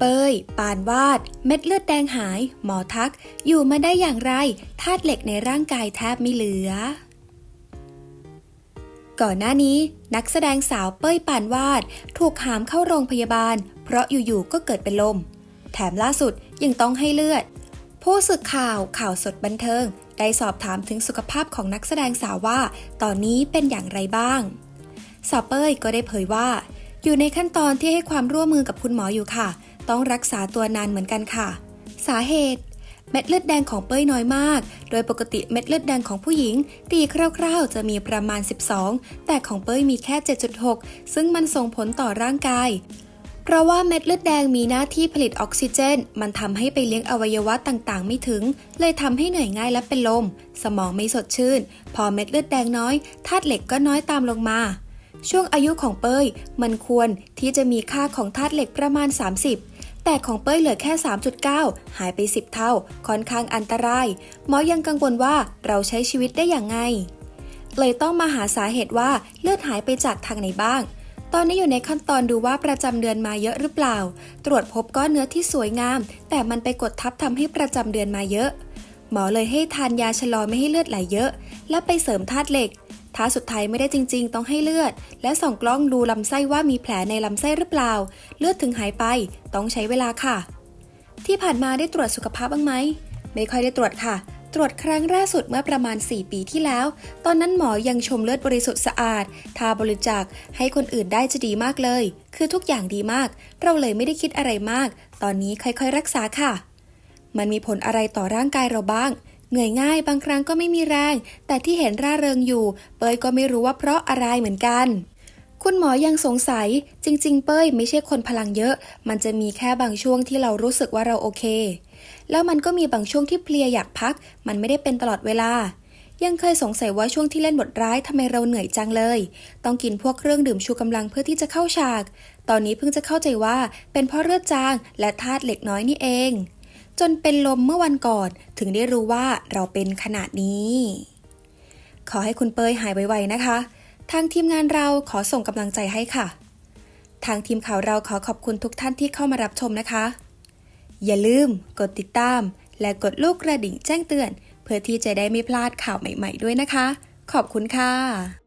เปย ปานวาด เม็ดเลือดแดงหาย หมอทัก อยู่มาได้อย่างไร ธาตุเหล็กในร่างกายแทบไม่เหลือ ก่อนหน้านี้นักแสดงสาวเป้ยปานวาด ถูกหามเข้าโรงพยาบาล เพราะอยู่ๆก็เกิดเป็นลม แถมล่าสุดยังต้องให้เลือด ผู้สื่อข่าวข่าวสดบันเทิง ได้สอบถามถึงสุขภาพของนักแสดงสาวว่า ตอนนี้เป็นอย่างไรบ้าง สาวเป้ยก็ได้เผยว่า อยู่ในขั้นตอนที่ให้ความร่วมมือกับคุณหมออยู่ค่ะ ต้องรักษาตัวนานเหมือนกันค่ะ สาเหตุ เม็ดเลือดแดงของเป้ยน้อยมาก โดยปกติเม็ดเลือดแดงของผู้หญิง ตีคร่าวๆ จะมีประมาณ 12 แต่ของเป้ยมีแค่ 7.6 ซึ่งมันส่งผลต่อร่างกายเพราะว่าเม็ดเลือดแดงมีหน้าที่ผลิตออกซิเจน มันทำให้ไปเลี้ยงอวัยวะต่างๆ ไม่ถึง เลยทำให้เหนื่อยง่ายและเป็นลม สมองไม่สดชื่น พอเม็ดเลือดแดงน้อย ธาตุเหล็กก็น้อยตามลงมา ช่วงอายุของเป้ย มันควรที่จะมีค่าของธาตุเหล็กประมาณ 30 แต่ของเป้ยเหลือแค่ 3.9 หายไป 10 เท่า ค่อนข้างอันตราย หมอยังกังวลว่าเราใช้ชีวิตได้อย่างไง เลยต้องมาหาสาเหตุว่าเลือดหายไปจากทางไหนบ้าง ตอนนี้อยู่ในขั้นตอนดูว่าประจำเดือนมาเยอะหรือเปล่า ตรวจพบก้อนเนื้อที่สวยงาม แต่มันไปกดทับทำให้ประจำเดือนมาเยอะ หมอเลยให้ทานยาชะลอไม่ให้เลือดไหลเยอะ และไปเสริมธาตุเหล็กถ้าสุดท้ายไม่ได้จริง ๆ ต้องให้เลือด และส่องกล้องดูลำไส้ว่ามีแผลในลำไส้หรือเปล่า เลือดถึงหายไป ต้องใช้เวลาค่ะ ที่ผ่านมาได้ตรวจสุขภาพบ้างไหม ไม่ค่อยได้ตรวจค่ะ ตรวจครั้งล่าสุดเมื่อประมาณ 4 ปีที่แล้ว ตอนนั้นหมอยังชมเลือดบริสุทธิ์สะอาดถ้าบริจาคให้คนอื่นได้จะดีมากเลย คือทุกอย่างดีมาก เราเลยไม่ได้คิดอะไรมาก ตอนนี้ค่อยๆ รักษาค่ะ มันมีผลอะไรต่อร่างกายเราบ้าง เหนื่อยง่ายบางครั้งก็ไม่มีแรง แต่ที่เห็นร่าเริงอยู่ เปยก็ไม่รู้ว่าเพราะอะไรเหมือนกัน คุณหมอยังสงสัย จริง ๆ เป้ยไม่ใช่คนพลังเยอะ มันจะมีแค่บางช่วงที่เรารู้สึกว่าเราโอเค แล้วมันก็มีบางช่วงที่เพลียอยากพัก มันไม่ได้เป็นตลอดเวลายังเคยสงสัยว่าช่วงที่เล่นบทร้ายทำไมเราเหนื่อยจังเลย ต้องกินพวกเครื่องดื่มชูกำลังเพื่อที่จะเข้าฉาก ตอนนี้เพิ่งจะเข้าใจว่าเป็นเพราะเลือดจางและธาตุเหล็กน้อยนี่เอง จนเป็นลมเมื่อวันก่อนถึงได้รู้ว่าเราเป็นขนาดนี้ ขอให้คุณเปยหายไวๆนะคะ ทางทีมงานเราขอส่งกำลังใจให้ค่ะ ทางทีมข่าวเราขอขอบคุณทุกท่านที่เข้ามารับชมนะคะ อย่าลืมกดติดตาม และกดลูกกระดิ่งแจ้งเตือน เพื่อที่จะได้ไม่พลาดข่าวใหม่ ๆ ด้วยนะคะ ขอบคุณค่ะ